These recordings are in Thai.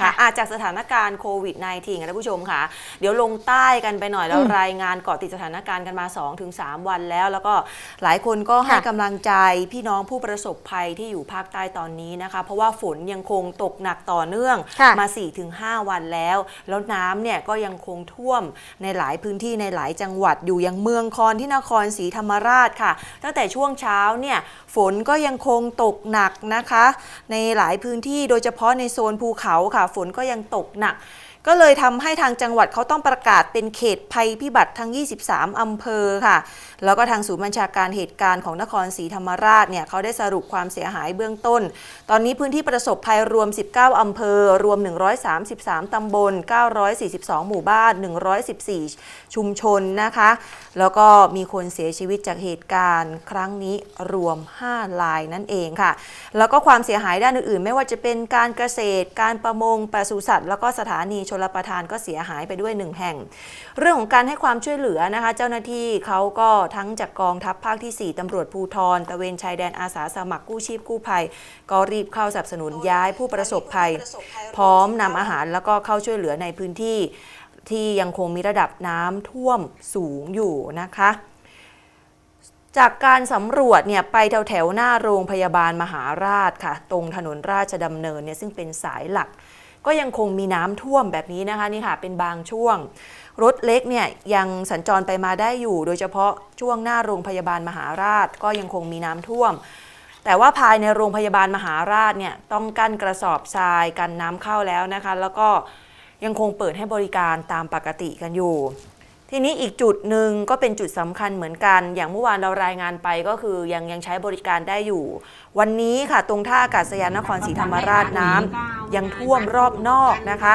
ค่ะอาจากสถานการณ์โควิด -19 ค่ะท่านผู้ชมค่ะ เดี๋ยวลงใต้กันไปหน่อย แล้วอืมรายงานเกาะติดสถานการณ์กันมา 2-3 วันแล้ว แล้วก็หลายคนก็ให้ค่ะกำลังใจพี่น้องผู้ประสบภัยที่อยู่ภาคใต้ตอนนี้นะคะ เพราะว่าฝนยังคงตกหนักต่อเนื่องค่ะมา 4-5 วันแล้ว แล้วน้ำเนี่ยก็ยังคงท่วมในหลายพื้นที่ในหลายจังหวัดอยู่ยังเมืองคอนที่นครศรีธรรมราชค่ะ ตั้งแต่ช่วงเช้าเนี่ยฝนก็ยังคงตกหนักนะคะ ในหลายพื้นที่โดยเฉพาะในโซนภูเขาค่ะฝนก็ยังตกหนัก ก็เลยทำให้ทางจังหวัดเขาต้องประกาศเป็นเขตภัยพิบัติทั้ง 23 อำเภอค่ะ แล้วก็ทางศูนย์บัญชาการเหตุการณ์ของนครศรีธรรมราชเนี่ยเขาได้สรุปความเสียหายเบื้องต้น ตอนนี้พื้นที่ประสบภัยรวม 19 อำเภอ รวม 133 ตำบล 942 หมู่บ้าน 114 ชุมชนนะคะ แล้วก็มีคนเสียชีวิตจากเหตุการณ์ครั้งนี้รวม5รายนั่นเองค่ะ แล้วก็ความเสียหายด้านอื่นๆ ไม่ว่าจะเป็นการเกษตร การประมงปศุสัตว์ แล้วก็สถานีชลประทานก็เสียหายไปด้วยหนึ่งแห่ง เรื่องของการให้ความช่วยเหลือนะคะ เจ้าหน้าที่เขาก็ทั้งจากกองทัพภาคที่ 4ตำรวจภูทรตะเวนชายแดนอาสาสมัครกู้ชีพกู้ภัย ก็รีบเข้าสนับสนุนย้ายผู้ประสบภัย พร้อมนำอาหารแล้วก็เข้าช่วยเหลือในพื้นที่ ที่ยังคงมีระดับน้ำท่วมสูงอยู่นะคะจากการสำรวจเนี่ยไปแถวแถวๆหน้าโรงพยาบาลมหาราชค่ะ ตรงถนนราชดำเนินเนี่ยซึ่งเป็นสายหลัก ก็ยังคงมีน้ำท่วมแบบนี้นะคะนี่ค่ะเป็นบางช่วง รถเล็กเนี่ยยังสัญจรไปมาได้อยู่ โดยเฉพาะช่วงหน้าโรงพยาบาลมหาราชก็ยังคงมีน้ำท่วม แต่ว่าภายในโรงพยาบาลมหาราชเนี่ยต้องกั้นกระสอบทรายกันน้ำเข้าแล้วนะคะ แล้วก็ยังคงเปิดให้บริการตามปกติกันอยู่ ทีนี้อีกจุดหนึ่งก็เป็นจุดสำคัญเหมือนกัน อย่างเมื่อวานเรารายงานไปก็คือยังยังใช้บริการได้อยู่ วันนี้ค่ะตรงท่าอากาศยานนครศรีธรรมราชน้ำยังท่วมรอบนอกนะคะ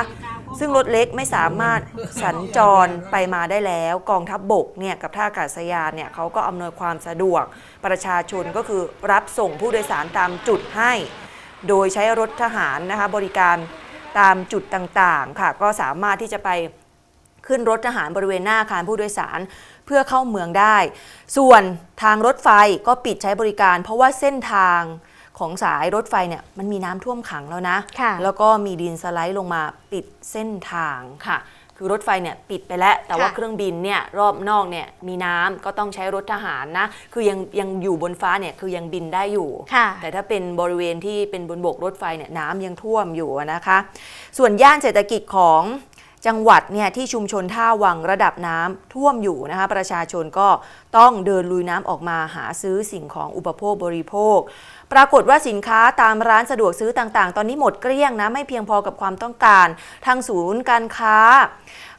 ซึ่งรถเล็กไม่สามารถสัญจรไปมาได้แล้ว กองทัพบบกเนี่ยกับท่าอากาศยานเนี่ยเขาก็อำนวยความสะดวกประชาชนก็คือรับส่งผู้โดยสารตามจุดให้ โดยใช้รถทหารนะคะบริการตามจุดต่างๆค่ะ ก็สามารถที่จะไป ขึ้นรถทหารบริเวณหน้าอาคารผู้โดยสารเพื่อเข้าเมืองได้ ส่วนทางรถไฟก็ปิดใช้บริการ เพราะว่าเส้นทางของสายรถไฟเนี่ยมันมีน้ำท่วมขังแล้วนะค่ะแล้วก็มีดินสไลด์ลงมาปิดเส้นทางค่ะคือรถไฟเนี่ยปิดไปแล้ว แต่ว่าค่ะเครื่องบินเนี่ยรอบนอกเนี่ยมีน้ำก็ต้องใช้รถทหารนะ คือยังยังอยู่บนฟ้าเนี่ยคือยังบินได้อยู่ค่ะแต่ถ้าเป็นบริเวณที่เป็นบนบกรถไฟเนี่ยน้ำยังท่วมอยู่นะคะ ส่วนย่านเศรษฐกิจของ จังหวัดเนี่ยที่ชุมชนท่าวังระดับน้ำท่วมอยู่นะคะประชาชนก็ต้องเดินลุยน้ำออกมาหาซื้อสิ่งของอุปโภคบริโภค ปรากฏว่าสินค้าตามร้านสะดวกซื้อต่างๆ ตอนนี้หมดเกลี้ยงนะไม่เพียงพอกับความต้องการ ทางศูนย์การค้า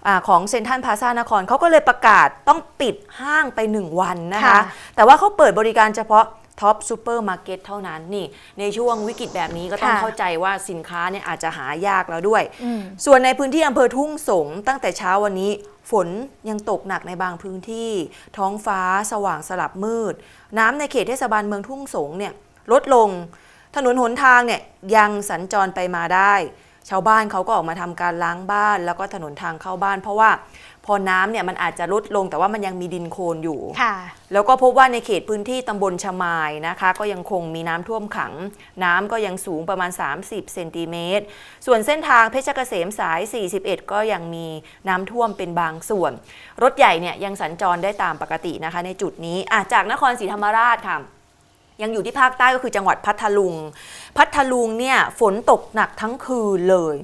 อาของเซ็นทรัลพลาซ่านครเขาก็เลยประกาศต้องปิดห้างไป 1 วันนะคะค่ะแต่ว่าเขาเปิดบริการเฉพาะ ท็อปซูเปอร์มาร์เก็ตเท่านั้นนี่ ในช่วงวิกฤตแบบนี้ก็ต้องค่ะเข้าใจว่าสินค้าเนี่ยอาจจะหายากแล้วด้วย อืม ส่วนในพื้นที่อำเภอทุ่งสงตั้งแต่เช้าวันนี้ ฝนยังตกหนักในบางพื้นที่ ท้องฟ้าสว่างสลับมืด น้ำในเขตเทศบาลเมืองทุ่งสงเนี่ยลดลง ถนนหนทางเนี่ยยังสัญจรไปมาได้ ชาวบ้านเขาก็ออกมาทำการล้างบ้าน แล้วก็ถนนทางเข้าบ้าน เพราะว่า พอน้ำเนี่ยมันอาจจะลดลงแต่ว่ามันยังมีดินโคลนอยู่ ค่ะ แล้วก็พบว่าในเขตพื้นที่ตำบลชะมายนะคะ ก็ยังคงมีน้ำท่วมขัง น้ำก็ยังสูงประมาณ 30เซนติเมตร ส่วนเส้นทางเพชรเกษมสาย 41 ก็ยังมีน้ำท่วมเป็นบางส่วน รถใหญ่เนี่ยยังสัญจรได้ตามปกตินะคะ ในจุดนี้อะจากนครศรีธรรมราชค่ะยังอยู่ที่ภาคใต้ก็คือจังหวัดพัทลุง พัทลุงเนี่ยฝนตกหนักทั้งคืนเลย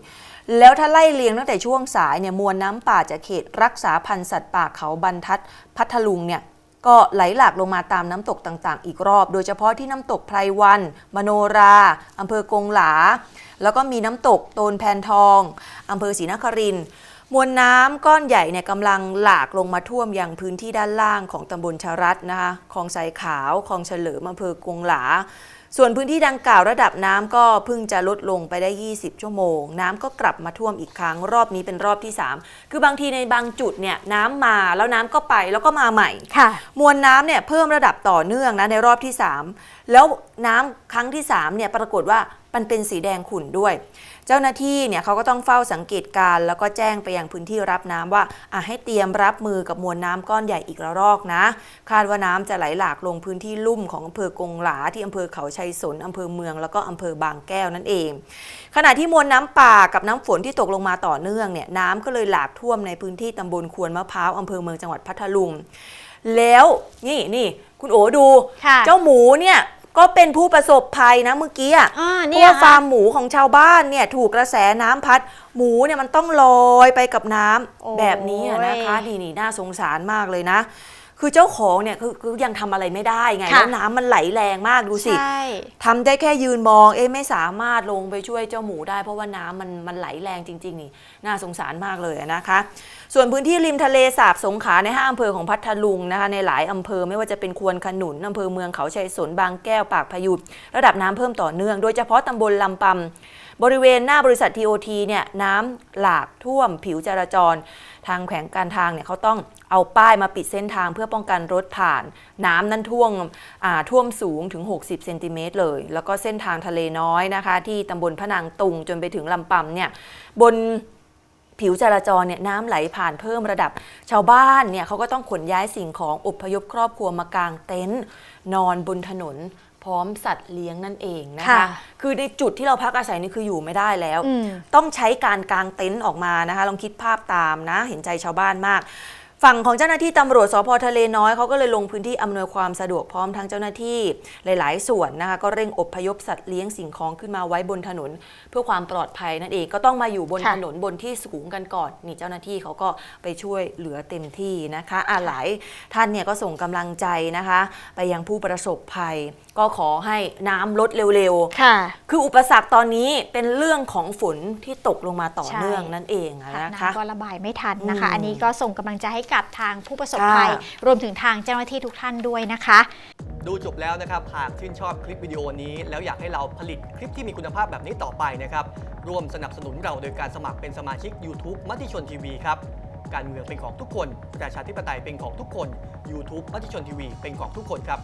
แล้วถ้าไล่เลียงตั้งแต่ช่วงสายเนี่ยมวลน้ำป่าจากเขตรักษาพันธุ์สัตว์ป่าเขาบรรทัดพัทลุงเนี่ยก็ไหลหลากลงมาตามน้ำตกต่างๆ อีกรอบ โดยเฉพาะที่น้ำตกไพรวัน มโนราอำเภอกงหลา แล้วก็มีน้ำตกโตนแพนทองอำเภอศรีนครินมวลน้ำก้อนใหญ่เนี่ยกำลังหลากลงมาท่วมยังพื้นที่ด้านล่างของตำบลชรัตนะคะคลองไสขาวคลองเฉลิมอำเภอกงหลา ส่วนพื้นที่ดังกล่าวระดับน้ำก็เพิ่งจะลดลงไปได้ 20 ชั่วโมง น้ำก็กลับมาท่วมอีกครั้ง รอบนี้เป็นรอบที่ 3 คือบางทีในบางจุดเนี่ยน้ำมาแล้วน้ำก็ไปแล้วก็มาใหม่ค่ะมวลน้ำเนี่ยเพิ่มระดับต่อเนื่องนะในรอบที่แล้วน้ำครั้งที่3เนี่ยปรากฏว่ามันเป็นสีแดงขุ่นด้วย เจ้าหน้าที่เนี่ยเขาก็ต้องเฝ้าสังเกตการแล้วก็แจ้งไปยังพื้นที่รับน้ำว่าอะให้เตรียมรับมือกับมวลน้ำก้อนใหญ่อีกระลอกนะ คาดว่าน้ำจะไหลหลากลงพื้นที่ลุ่มของอำเภอกงหลาที่อำเภอเขาชัยสนอำเภอเมืองแล้วก็อำเภอบางแก้วนั่นเอง ขณะที่มวลน้ำป่ากับน้ำฝนที่ตกลงมาต่อเนื่องเนี่ยน้ำก็เลยหลากท่วมในพื้นที่ตำบลควนมะพร้าวอำเภอเมืองจังหวัดพัทลุง แล้วนี่นี่คุณโอดู ค่ะเจ้าหมูเนี่ยก็เป็นผู้ประสบภัยนะเมื่อกี้อะอ่าเพเนี่ราะยว่าฟาร์มหมูของชาวบ้านเนี่ยถูกกระแสน้ำพัด หมูเนี่ยมันต้องลอยไปกับน้ำโอ้ย แบบนี้อะนะคะนี่นี่น่าสงสารมากเลยนะ คือเจ้าของเนี่ยคือคือยังทำอะไรไม่ได้ไงค่ะแล้วน้ำมันไหลแรงมากดูสิใช่ ทำได้แค่ยืนมอง เอ๊ะไม่สามารถลงไปช่วยเจ้าหมูได้ เพราะว่าน้ำมันมันไหลแรงจริง ๆ นี่ น่าสงสารมากเลยนะคะ ส่วนพื้นที่ริมทะเลสาบสงขลาในห้าอำเภอของพัทลุงนะคะในหลายอำเภอไม่ว่าจะเป็นควนขนุนอำเภอเมืองเขาชัยสนบางแก้วปากพยุดระดับน้ำเพิ่มต่อเนื่อง โดยเฉพาะตำบลลำปำบริเวณหน้าบริษัท TOT เนี่ยน้ำหลากท่วมผิวจราจร ทางแขวงการทางเนี่ยเขาต้องเอาป้ายมาปิดเส้นทางเพื่อป้องกันรถผ่าน น้ำนั้นท่วมอ่าท่วมสูงถึง 60 เซนติเมตรเลย แล้วก็เส้นทางทะเลน้อยนะคะ ที่ตำบลพนางตุงจนไปถึงลำปำเนี่ยบนผิวจราจรเนี่ยน้ำไหลผ่านเพิ่มระดับ ชาวบ้านเนี่ยเขาก็ต้องขนย้ายสิ่งของอพยพครอบครัวมากางเต็นท์นอนบนถนน พร้อมสัตว์เลี้ยงนั่นเองนะคะ ค่ะคือในจุดที่เราพักอาศัยนี่คืออยู่ไม่ได้แล้ว อืม ต้องใช้การกางเต็นท์ออกมานะคะ ลองคิดภาพตามนะ เห็นใจชาวบ้านมาก ฝั่งของเจ้าหน้าที่ตำรวจสพทะเลน้อยเขาก็เลยลงพื้นที่อำนวยความสะดวกพร้อมทั้งเจ้าหน้าที่หลาย ๆ ส่วนนะคะก็เร่งอพยพสัตว์เลี้ยงสิ่งของขึ้นมาไว้บนถนน เพื่อความปลอดภัยนั่นเองก็ต้องมาอยู่บนค่ะถนนบนที่สูงกันก่อนนี่เจ้าหน้าที่เขาก็ไปช่วยเหลือเต็มที่นะคะอะหลายท่านเนี่ยก็ส่งกำลังใจนะคะ ไปยังผู้ประสบภัย ก็ขอให้น้ำลดเร็วๆค่ะ คืออุปสรรคตอนนี้เป็นเรื่องของฝนที่ตกลงมาต่อใช่เนื่องนั่นเองอะค่ะนะคะน้ำก็ระบายไม่ทันนะคะอืมอันนี้ก็ส่งกำลังใจให้กับทางผู้ประสบค่ะภัย รวมถึงทางเจ้าหน้าที่ทุกท่านด้วยนะคะ ดูจบแล้วนะครับ หากชื่นชอบคลิปวิดีโอนี้ แล้วอยากให้เราผลิตคลิปที่มีคุณภาพแบบนี้ต่อไปนะครับร่วมสนับสนุนเราโดยการสมัครเป็นสมาชิก YouTube มติชนทีวีครับการเมืองเป็นของทุกคน ประชาธิปไตยเป็นของทุกคน YouTube มติชนทีวีเป็นของทุกคนครับ